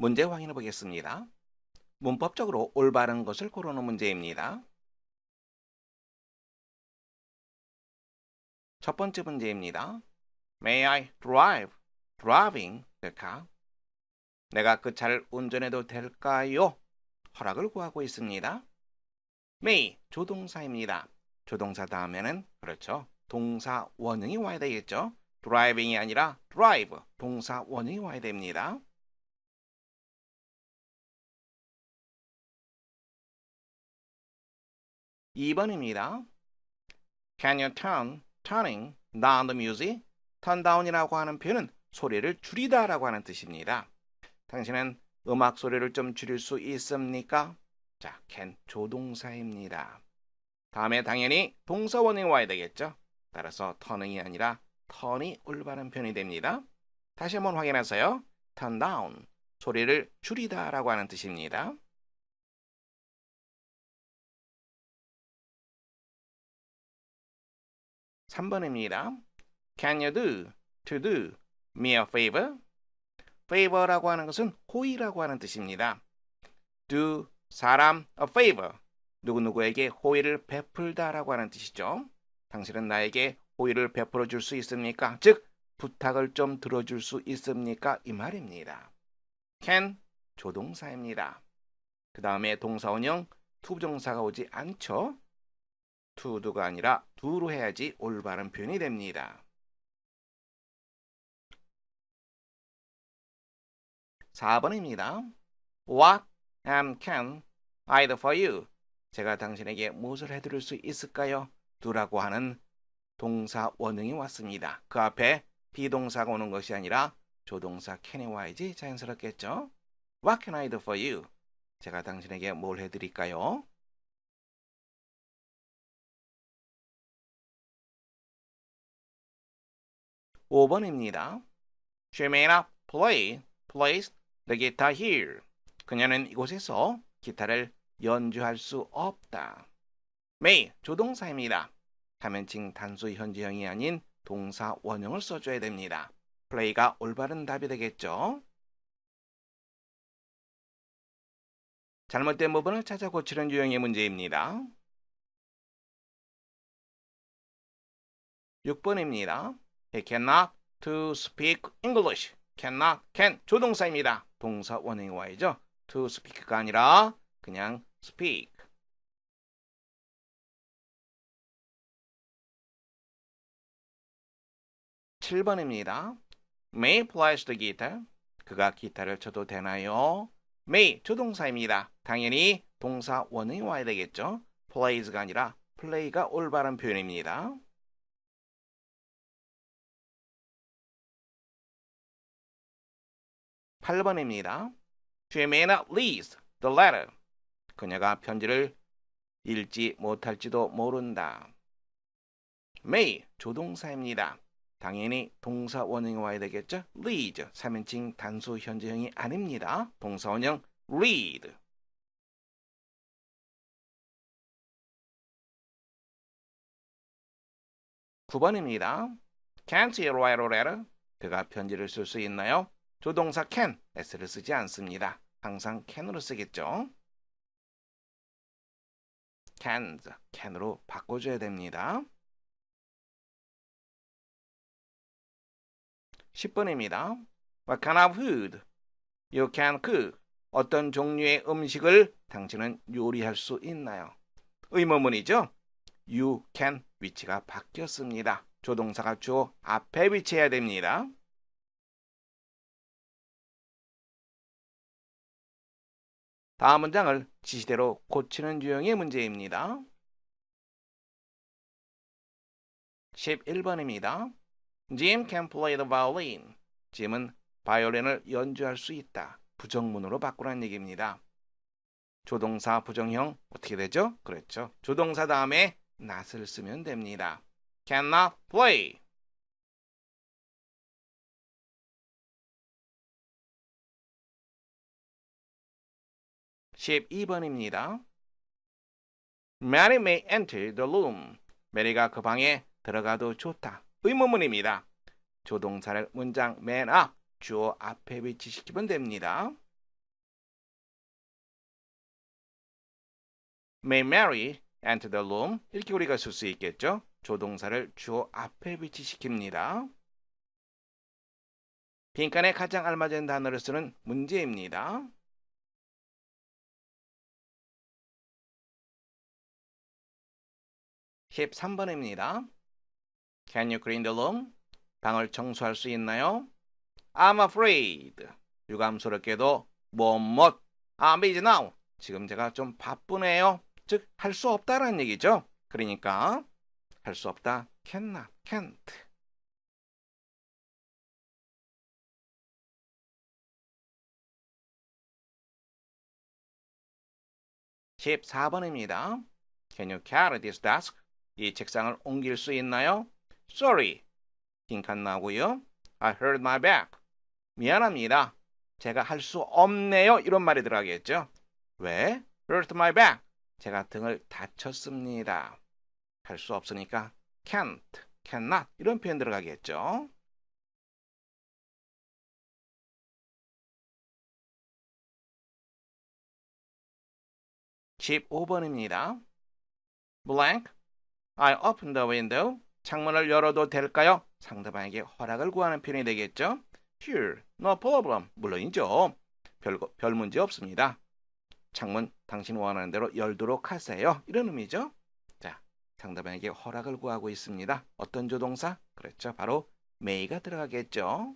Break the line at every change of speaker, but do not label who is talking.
문제 확인해 보겠습니다. 문법적으로 올바른 것을 고르는 문제입니다. 첫 번째 문제입니다. May I drive? driving the car. 내가 그 차를 운전해도 될까요? 허락을 구하고 있습니다. may 조동사입니다. 조동사 다음에는 그렇죠. 동사 원형이 와야 되겠죠. driving이 아니라 drive 동사 원형이 와야 됩니다. 2번입니다. Can you turn, turning down the music? turn down이라고 하는 표현은 소리를 줄이다 라고 하는 뜻입니다. 당신은 음악 소리를 좀 줄일 수 있습니까? 자, can 조동사입니다. 다음에 당연히 동사 원형이 와야 되겠죠. 따라서 turning이 아니라 turn이 올바른 표현이 됩니다. 다시 한번 확인하세요. turn down 소리를 줄이다 라고 하는 뜻입니다. 3번입니다. Can you do, to do me a favor? favor라고 하는 것은 호의라고 하는 뜻입니다. do 사람 a favor 누구누구에게 호의를 베풀다라고 하는 뜻이죠. 당신은 나에게 호의를 베풀어 줄 수 있습니까? 즉 부탁을 좀 들어줄 수 있습니까? 이 말입니다. can 조동사입니다. 그 다음에 동사원형 투부정사가 오지 않죠. 투두가 아니라 두로 해야지 올바른 표현이 됩니다. 4번입니다. What am can I do for you? 제가 당신에게 무엇을 해드릴 수 있을까요? 두라고 하는 동사 원형이 왔습니다. 그 앞에 비동사가 오는 것이 아니라 조동사 can이 와야지 자연스럽겠죠? What can I do for you? 제가 당신에게 뭘 해드릴까요? 5번입니다. She may not play, plays the guitar here. 그녀는 이곳에서 기타를 연주할 수 없다. may 조동사입니다. 가면칭 단수 현지형이 아닌 동사 원형을 써줘야 됩니다. play가 올바른 답이 되겠죠. 잘못된 부분을 찾아 고치는 유형의 문제입니다. 6번입니다. He cannot to speak English. cannot, can 조동사입니다. 동사 원형이 와야죠. to speak가 아니라 그냥 speak. (7번입니다) May plays the guitar. 그가 기타를 쳐도 되나요? May 조동사입니다. 당연히 동사 원형이 와야 되겠죠. plays가 아니라 play가 올바른 표현입니다. 8번입니다. She may not read the letter. 그녀가 편지를 읽지 못할지도 모른다. may 조동사입니다. 당연히 동사 원형이 와야 되겠죠? read 3인칭 단수 현재형이 아닙니다. 동사 원형 read 9번입니다. Can't he write a letter? 그가 편지를 쓸 수 있나요? 조동사 can, s를 쓰지 않습니다. 항상 can으로 쓰겠죠. cans, can으로 바꿔줘야 됩니다. 10번입니다. What kind of food you can cook? 어떤 종류의 음식을 당신은 요리할 수 있나요? 의문문이죠. You can 위치가 바뀌었습니다. 조동사가 주어 앞에 위치해야 됩니다. 다음 문장을 지시대로 고치는 유형의 문제입니다. 11번입니다. Jim can play the violin. 짐은 바이올린을 연주할 수 있다. 부정문으로 바꾸라는 얘기입니다. 조동사 부정형 어떻게 되죠? 그렇죠. 조동사 다음에 not을 쓰면 됩니다. cannot play. 12번입니다. Mary may enter the room. 메리가 그 방에 들어가도 좋다. 의문문입니다. 조동사를 문장 맨 앞, 주어 앞에 위치시키면 됩니다. May Mary enter the room. 이렇게 우리가 쓸 수 있겠죠. 조동사를 주어 앞에 위치시킵니다. 빈칸에 가장 알맞은 단어를 쓰는 문제입니다. 13번입니다. Can you clean the room? 방을 청소할 수 있나요? I'm afraid. 유감스럽게도 뭐못 I'm busy now. 지금 제가 좀 바쁘네요. 즉, 할 수 없다라는 얘기죠. 그러니까 할 수 없다. cannot, can't. (14번입니다) Can you carry this desk? 이 책상을 옮길 수 있나요? Sorry. 빈칸 나오고요. I hurt my back. 미안합니다. 제가 할 수 없네요. 이런 말이 들어가겠죠. 왜? hurt my back. 제가 등을 다쳤습니다. 할 수 없으니까 can't, cannot 이런 표현 들어가겠죠. (15번입니다) blank I open the window 창문을 열어도 될까요? 상대방에게 허락을 구하는 표현이 되겠죠. Sure, no problem. 물론이죠. 별, 별 문제 없습니다. 창문 당신 원하는 대로 열도록 하세요. 이런 의미죠. 자, 상대방에게 허락을 구하고 있습니다. 어떤 조동사? 그렇죠. 바로 may가 들어가겠죠.